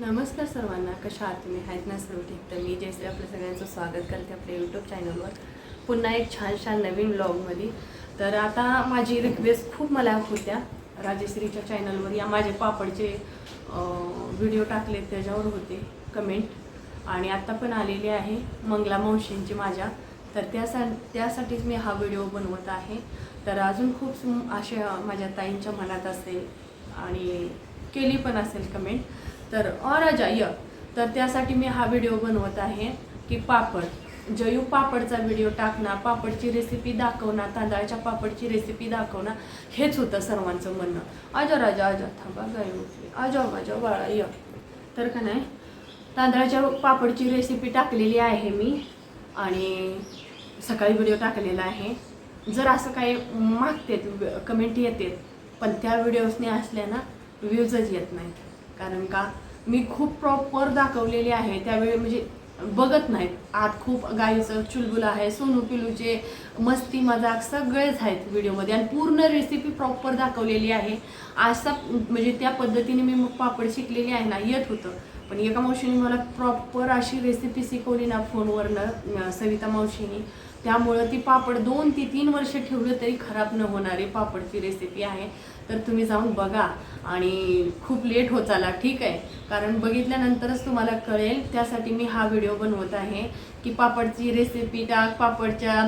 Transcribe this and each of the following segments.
नमस्कार सर्वांना कशा आहात तुम्ही? आहेत ना सर्व ठीक? तर मी जयश्री आपलं सगळ्यांचं स्वागत करते आपल्या यूट्यूब चॅनलवर पुन्हा एक छान छान नवीन ब्लॉगमध्ये तर आता माझी रिक्वेस्ट खूप मला होत्या राजेश्रीच्या चॅनलवर या माझे पापडचे व्हिडिओ टाकले त्याच्यावर होते कमेंट आणि आता पण आलेली आहे मंगला मावशींची माझ्या. तर त्यासा त्यासाठीच मी हा व्हिडिओ बनवत आहे. तर अजून खूप असे माझ्या ताईंच्या मनात असेल आणि केली पण असेल कमेंट तर अ राजा य. तर त्यासाठी मी हा व्हिडिओ बनवत आहे की पापड. जयू पापडचा व्हिडिओ टाकणार पापडची रेसिपी दाखवणार तांदळाच्या पापडची रेसिपी दाखवणार हेच होतं सर्वांचं म्हणणं. आजा राजा अजा थांबा गाय उठली. माझ्या बाळा य. तर का नाही तांदळाच्या पापडची रेसिपी टाकलेली आहे मी आणि सकाळी व्हिडिओ टाकलेला आहे. जर असं काही मागतेत कमेंट येते पण त्या व्हिडिओजने असल्या ना व्ह्यूजच येत नाहीत. कारण का मी खूप प्रॉपर दाखवलेली आहे त्यावेळी म्हणजे बघत नाहीत. आत खूप गाईचं चुलबुल आहे सोनू पिलूचे मस्ती मजाक सगळेच आहेत व्हिडिओमध्ये. आणि पूर्ण रेसिपी प्रॉपर दाखवलेली आहे. असा म्हणजे त्या पद्धतीने मी मग पापड शिकलेली आहे ना येत होतं. पण एका मावशीने मला प्रॉपर अशी रेसिपी शिकवली ना फोनवरनं सविता मावशीनी. त्यामुळं ती पापड दोन ते तीन वर्ष ठेवलं तरी खराब न होणारी पापडची रेसिपी आहे. तर तुम्ही जाऊन बघा आणि खूप लेट होत चाला ठीक आहे? कारण बघितल्यानंतरच तुम्हाला कळेल त्यासाठी मी हा व्हिडिओ बनवत आहे की पापडची रेसिपी टाक पापडच्या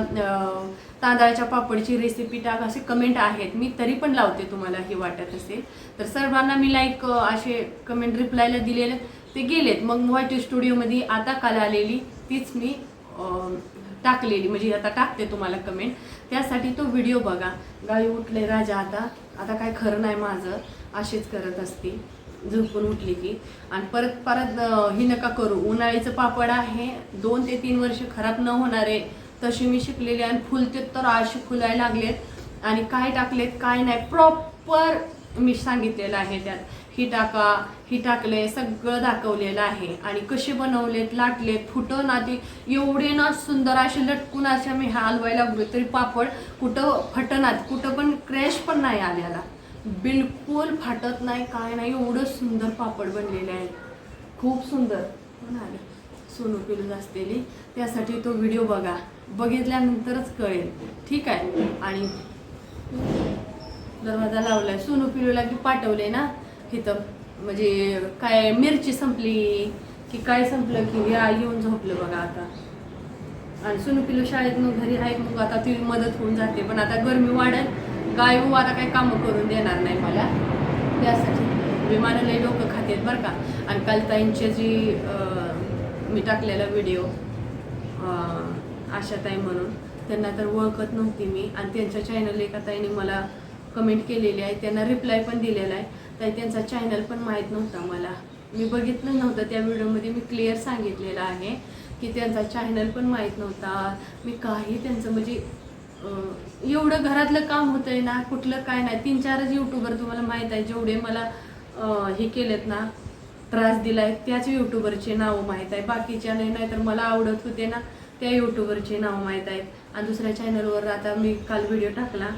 तांदळाच्या पापडची रेसिपी टाक असे कमेंट आहेत. मी तरी पण लावते तुम्हाला हे वाटत असेल. तर सर्वांना मी लाईक असे कमेंट रिप्लायला दिलेले ते गेलेत. मग व्हाईट स्टुडिओमध्ये आता काल आलेली तीच मी टाकलेली म्हणजे आता टाकते तुम्हाला कमेंट त्यासाठी तो व्हिडिओ बघा. गाई उठले राजा आता आता काय खरं नाही माझं अशीच करत असते. झोपून उठली की. आणि परत परत ही नका करू. उन्हाळीचं पापड आहे दोन ते तीन वर्ष खराब न होणारे. तशी मी शिकलेली आणि फुलते तर अशी फुलायला लागलेत. आणि काय टाकलेत काय नाही. प्रॉपर मी सांगितलेलं आहे त्यात. ही टाका ही टाकले सगळं दाखवलेलं आहे. आणि कसे बनवलेत लाटलेत फुटं ना ते एवढे ना सुंदर असे लटकून असे मी हलवायला लागलो तरी पापड कुठं फटनात कुठं पण क्रॅश पण नाही आलेला. बिलकुल फाटत नाही काय नाही एवढं सुंदर पापड बनलेले आहेत. खूप सुंदर. हो म्हणाले सोनू पिलू असलेली. त्यासाठी तो व्हिडिओ बघा. बघितल्यानंतरच कळेल. ठीक आहे. आणि दरवाजा लावलाय. सोनू पिलूला की पाठवले ना इथं. म्हणजे काय मिरची संपली की काय संपलं की या येऊन झोपलं बघा आता. आणि सोनू पिलू शाळेत मग घरी आहेत मग आता ती मदत होऊन जाते. पण आता गरमी वाढेल. गाय आता काही कामं करून देणार नाही मला. त्यासाठी विमानाला लई डोकं खातेत बरं का. आणि काल ताईंचे जी मी टाकलेला व्हिडिओ आशाताई म्हणून त्यांना तर ओळखत नव्हती मी. आणि त्यांच्या चॅनल एका ताईने मला कमेंट केलेली आहे त्यांना रिप्लाय पण दिलेला आहे. तर त्यांचा चॅनल पण माहीत नव्हता मला. मी बघितलं नव्हतं त्या व्हिडिओमध्ये मी क्लिअर सांगितलेलं आहे की त्यांचा चॅनल पण माहीत नव्हता. मी काही त्यांचं म्हणजे एवढं घरातलं काम होतंय ना कुठलं काय नाही. तीन चारच युट्यूबर तुम्हाला माहीत आहे जेवढे मला हे केलेत ना त्रास दिलाय त्याच युट्यूबरचे नाव माहीत आहे. बाकीच्या नाही नाही तर मला आवडत होते ना त्या युट्यूबरचे नाव माहीत आहेत. आणि दुसऱ्या चॅनलवर आता मी काल व्हिडिओ टाकला.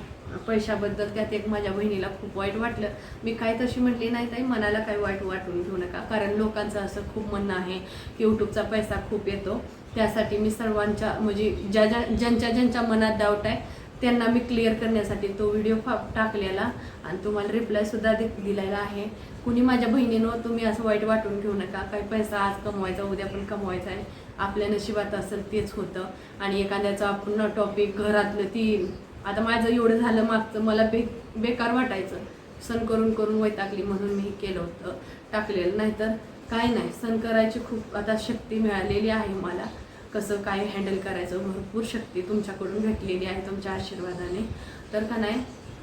पैशाबद्दल त्यात एक माझ्या बहिणीला खूप वाईट वाटलं. मी काय तशी म्हटली नाही ताई मनाला काही वाईट वाटून घेऊ नका. कारण लोकांचं असं खूप म्हणणं आहे की यूट्यूबचा पैसा खूप येतो. त्यासाठी मी सर्वांच्या म्हणजे ज्या ज्या ज्यांच्या ज्यांच्या मनात डाऊट आहे त्यांना मी क्लिअर करण्यासाठी तो व्हिडिओ टाकलेला आणि तुम्हाला रिप्लायसुद्धा दि दिलेला आहे. कुणी माझ्या बहिणीनं तुम्ही असं वाईट वाटून घेऊ नका. काही पैसा आज कमवायचा उद्या पण कमवायचा आहे. आपल्या नशिबात असेल तेच होतं. आणि एखाद्याचं आपण टॉपिक घरातलं ती आता माझं एवढं झालं मागचं मला बे बेकार वाटायचं. सण करून करून वैतागली म्हणून मी हे केलं होतं. टाकलेलं नाहीतर काय नाही. सण करायची खूप आता शक्ती मिळालेली आहे मला. कसं काय हँडल करायचं भरपूर शक्ती तुमच्याकडून भेटलेली आहे तुमच्या आशीर्वादाने. तर का नाही?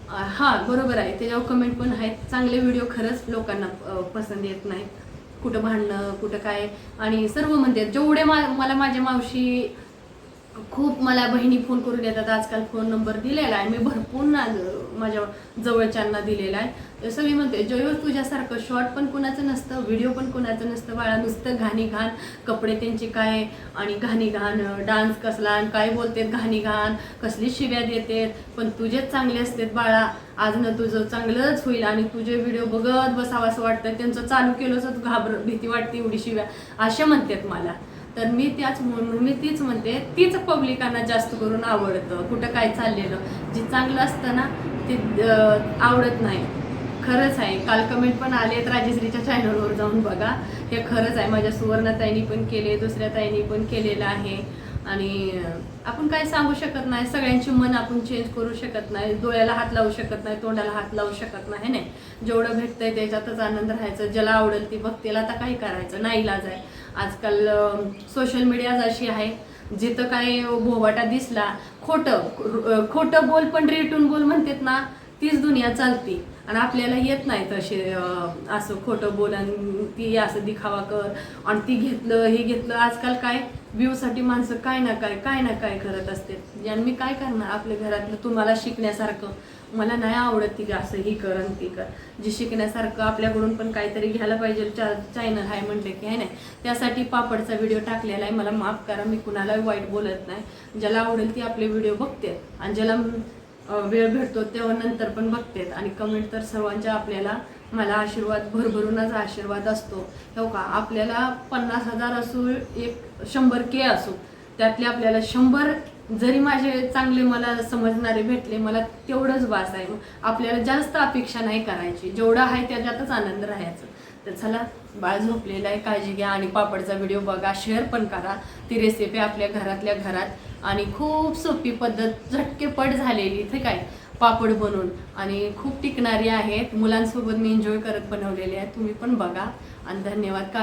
हां बरोबर आहे. त्याच्यावर कमेंट पण आहेत. चांगले व्हिडिओ खरंच लोकांना पसंत येत नाहीत. कुठं भांडणं कुठं काय? आणि सर्व म्हणजे जेवढे मा मला माझ्या मावशी खूप मला बहिणी फोन करून येतात. आजकाल फोन नंबर दिलेला आहे. मी भरपूर ना माझ्या जवळच्यांना दिलेला आहे. तर सगळी म्हणते जयो तुझ्यासारखं शॉर्ट पण कुणाचं नसतं व्हिडिओ पण कुणाचं नसतं. बाळा नुसतं घाणी घाण. कपडे त्यांचे काय आणि घाणी घाण. डान्स कसला आणि काय बोलतेत घाणी घाण? कसली शिव्या देतेत? पण तुझेच चांगले असतात बाळा. आज तुझं चांगलंच होईल आणि तुझे व्हिडिओ बघत बसावं असं वाटतं त्यांचं चालू केलं असं घाबर भीती वाटते एवढी शिव्या. अशा म्हणतात मला. तर मी त्याच म्हणून मी तीच म्हणते तीच पब्लिकांना जास्त करून आवडतं कुठं काय चाललेलं. जे चांगलं असतं ना ते आवडत नाही. खरंच आहे. काल कमेंट पण आलेत राजेश्रीच्या चॅनलवर जाऊन बघा. हे खरंच आहे. माझ्या सुवर्णाताईंनी पण केले दुसऱ्या ताईनी पण केलेलं आहे. आणि आपण काय सांगू शकत नाही. सगळ्यांची मन आपण चेंज करू शकत नाही. डोळ्याला हात लावू शकत नाही तोंडाला हात लावू शकत नाही नाही? जेवढं भेटतंय त्याच्यातच आनंद राहायचं. ज्याला आवडेल ती भक्तीला आता काही करायचं? नाही इलाज आहे आजकाल सोशल मीडियाज अशी आहे जिथं काय भोवाटा दिसला खोटं खोटं बोल पण रेटून बोल म्हणतात ना तीच दुनिया चालती. आणि आपल्याला येत नाही तसे असं खोटं बोल आणि ती असं दिखावा कर आणि ती घेतलं हे घेतलं. आजकाल काय व्ह्यूसाठी माणसं काय ना काय काय ना काय करत असते आणि मी काय करणार आपल्या घरातलं तुम्हाला शिकण्यासारखं? मला नाही आवडत ती असं ही कर आणि ती कर. जी शिकण्यासारखं आपल्याकडून पण काहीतरी घ्यायला पाहिजे. चा चॅनल आहे म्हणले की आहे नाही त्यासाठी पापडचा व्हिडिओ टाकलेला आहे. मला माफ करा मी कुणालाही वाईट बोलत नाही. ज्याला आवडेल ती आपले व्हिडिओ बघते. आणि ज्याला वेळ भेटतो तेव्हा नंतर पण बघतेत आणि कमेंट तर सर्वांच्या आपल्याला मला आशीर्वाद भरभरूनच आशीर्वाद असतो. हो का? आपल्याला पन्नास हजार असू एक शंभर के असू त्यातले आपल्याला शंभर जरी माझे चांगले मला समजणारे भेटले मला तेवढंच बास आहे. आपल्याला जास्त अपेक्षा नाही करायची. जेवढं आहे त्याच्यातच आनंद राहायचं. तर चला बाळ झोपलेला आहे काळजी घ्या आणि पापडचा व्हिडिओ बघा शेअर पण करा. ती रेसिपी आपल्या घरातल्या घरात आणि खूप सोपी पद्धत झटकेपट झालेली इथे काय? पापड बनवून. आणि खूप टिकणारी आहेत. मुलांसोबत मी एन्जॉय करत बनवलेले आहेत. तुम्ही पण बघा. आणि धन्यवाद. का